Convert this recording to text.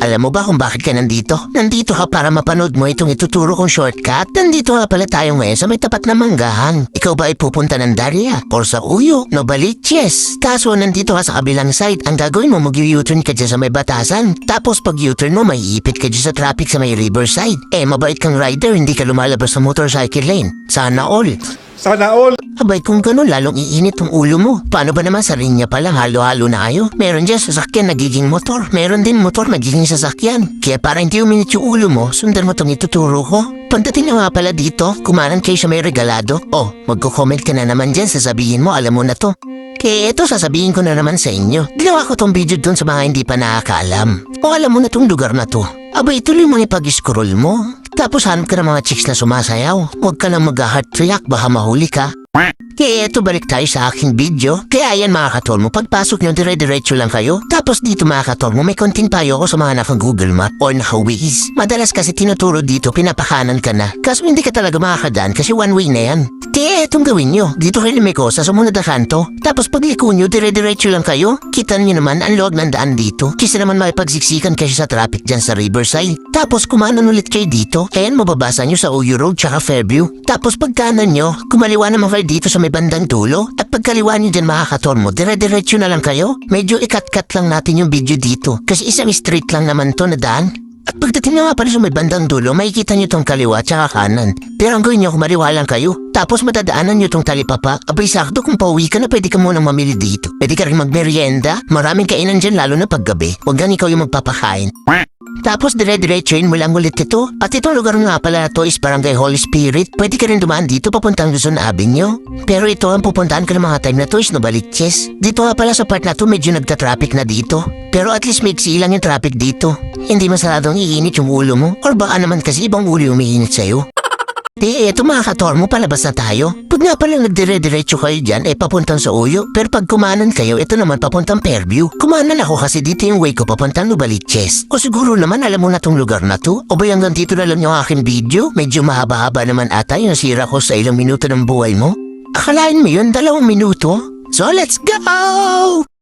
Alam mo ba kung bakit ka nandito? Nandito ka para mapanood mo itong ituturo kong shortcut. Nandito nga pala tayo ngayon sa may tapat na manggahan. Ikaw ba ay pupunta ng Daria? Or sa Uyo? Novaliches? Kaso nandito ka sa kabilang side. Ang gagawin mo, mag-U-turn ka dyan sa may batasan. Tapos pag U-turn mo, may ipit ka dyan sa traffic sa may riverside. Eh, mabait kang rider, hindi ka lumalabas sa motorcycle lane. Sana all. Sana all. Abay kung ganun lalong iinit ang ulo mo. Paano ba naman sa linya pa lang halo-halo na kayo? Meron dyan sasakyan nagiging motor. Meron din motor nagiging sasakyan. Kaya para hindi uminit yung ulo mo, sundan mo itong ituturo ko. Pagdating na nga pala dito, kumanan kayo sa may regalado. Oh, magko-comment ka na naman dyan, sasabihin mo, alam mo na to. Kaya eto sasabihin ko na naman sa inyo. Ginawa ko tong video dun sa mga hindi pa nakakaalam. O alam mo na tong lugar na to. Abay, tuloy mo na pag-scroll mo. Tapos hanap ka ng mga chicks na sumasayaw. Huwag ka lang mag-heart react, baka mahuli ka. Kaya eto balik tayo sa aking video. Kaya yan mga katol mo, pagpasok nyo dire-diretso lang kayo. Tapos dito mga katol mo, may konting payo ako sa mga naka-Google Map or naka-Waze. Madalas kasi tinuturo dito, pinapakanan ka na. Kaso hindi ka talaga makakadaan kasi one way na yan. Kaya etong gawin nyo, dito kayo limiko sa sumunod na kanto. Tapos pagliko nyo, dire-diretso lang kayo. Kita nyo naman ang loob ng daan dito. Kasi naman may pagsiksikan kayo sa traffic dyan sa Riverside. Tapos kumanan ulit kayo dito. Ayan mababasa nyo sa Uyo Road tsaka Fairview. Tapos pagkanan nyo, kumaliwa naman kayo dito sa may bandang dulo. At pagkaliwa nyo dyan mga katormo, dire-diretso na lang kayo. Medyo ikat-kat lang natin yung video dito. Kasi isang street lang naman to na daan. At pagdating nyo nga pala sa may bandang dulo, makikita nyo tong kaliwa tsaka kanan. Pero ang gawin nyo, kumaliwa lang kayo. Tapos matadaanan nyo tong talipapa. Abay sakto kung pauwi ka na, pwede ka munang mamili dito. Pwede ka rin magmerienda. Maraming kainan dyan lalo na paggabi. Huwag gan ikaw yung magpapakain. Tapos dire-diretsuin mo lang ulit ito. At itong lugar nga pala to is Barangay Holy Spirit. Pwede ka rin dumaan dito papuntang Luzon Avenue. Pero ito ang pupuntahan ko ng mga time na to is Novaliches. Dito nga pala sa part na to medyo nagta-traffic na dito. Pero at least may lang yung traffic dito. Hindi masaladong iinit yung ulo mo. Or baka naman kasi ibang ulo yung umiinit sa'yo. Di, eto mga katormo, palabas na tayo. Pag nga pala nagdire-diretso kayo dyan, eh papuntang sa Uyo. Pero pag kumanan kayo, ito naman papuntang Fairview. Kumanan ako kasi dito yung way ko papuntang Lubaliches. O siguro naman alam mo na tong lugar na to. O ba hanggang dito na lang yung aking video? Medyo mahaba-haba naman ata yung nasira ko sa ilang minuto ng buhay mo. Akalain mo yun, dalawang minuto? So let's go!